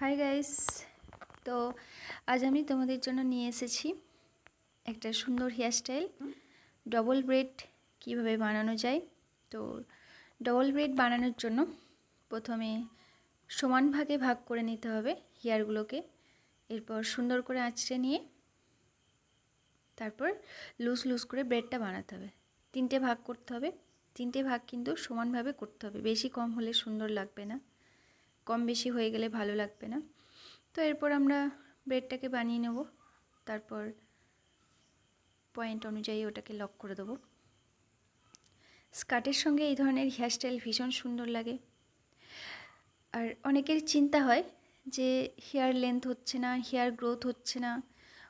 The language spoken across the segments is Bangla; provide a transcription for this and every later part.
হাই গাইস তো আজ আমি তোমাদের জন্য নিয়ে এসেছি একটা সুন্দর হেয়ারস্টাইল ডবল ব্রেড কীভাবে বানানো যায়। তো ডবল ব্রেড বানানোর জন্য প্রথমে সমান ভাগে ভাগ করে নিতে হবে হেয়ারগুলোকে এরপর সুন্দর করে আঁচড়ে নিয়ে তারপর লুজ লুজ করে ব্রেডটা বানাতে হবে। তিনটে ভাগ করতে হবে। তিনটে ভাগ কিন্তু সমানভাবে করতে হবে। বেশি কম হলে সুন্দর লাগবে না। কম বেশি হয়ে গেলে ভালো লাগবে না। তো এরপর আমরা ব্রেডটাকে বানিয়ে নেব। তারপর পয়েন্ট অনুযায়ী ওটাকে লক করে দেবো। স্কার্টের সঙ্গে এই ধরনের হেয়ারস্টাইল ভীষণ সুন্দর লাগে। আর অনেকের চিন্তা হয় যে হেয়ার লেন্থ হচ্ছে না হেয়ার গ্রোথ হচ্ছে না,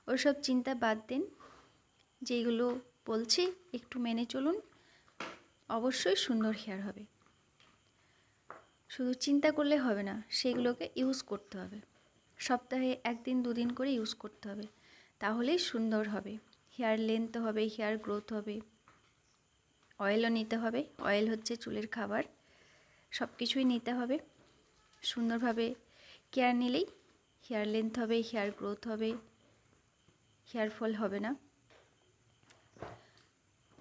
ওসব চিন্তা বাদ দিন। যেগুলো বলছি, একটু মেনে চলুন। অবশ্যই সুন্দর হেয়ার হবে। শুধু চিন্তা করলে হবে না, সেগুলোকে ইউজ করতে হবে। সপ্তাহে একদিন, দুদিন করে ইউজ করতে হবে। তাহলেই সুন্দর হবে। হেয়ার লেন্থ হবে হেয়ার গ্রোথ হবে। অয়েলও নিতে হবে। অয়েল হচ্ছে চুলের খাবার। সব কিছুই নিতে হবে। সুন্দরভাবে কেয়ার নিলেই হেয়ার লেন্থ হবে হেয়ার গ্রোথ হবে। হেয়ার ফল হবে না।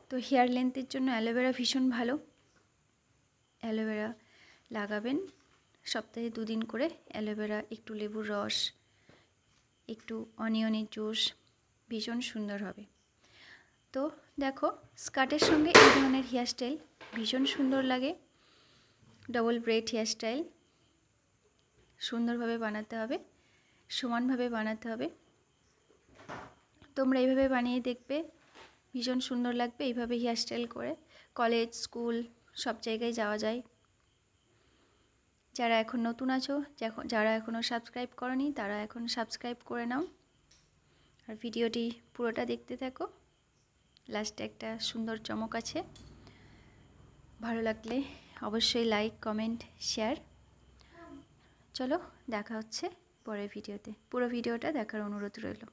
তো হেয়ার লেন্থের জন্য অ্যালোভেরা ভীষণ ভালো। অ্যালোভেরা লাগাবেন। সপ্তাহে দুদিন করে অ্যালোভেরা, একটু লেবুর রস, একটু অনিয়নের জুস, ভীষণ সুন্দর হবে। তো দেখো, স্কার্টের সঙ্গে এই ধরনের হেয়ারস্টাইল ভীষণ সুন্দর লাগে। ডবল ব্রেড হেয়ারস্টাইল সুন্দরভাবে বানাতে হবে, সমানভাবে বানাতে হবে। তোমরা এইভাবে বানিয়ে দেখবে, ভীষণ সুন্দর লাগবে এইভাবে হেয়ারস্টাইল করে। কলেজ, স্কুল, সব জায়গায় যাওয়া যায়। যারা এখন নতুন আছো যারা এখনও সাবস্ক্রাইব করনি, তারা এখন সাবস্ক্রাইব করে নাও। আর ভিডিওটি পুরোটা দেখতে থাকো। লাস্টে একটা সুন্দর চমক আছে। ভালো লাগলে অবশ্যই লাইক কমেন্ট শেয়ার চলো, দেখা হচ্ছে পরের ভিডিওতে। পুরো ভিডিওটা দেখার অনুরোধ রইল।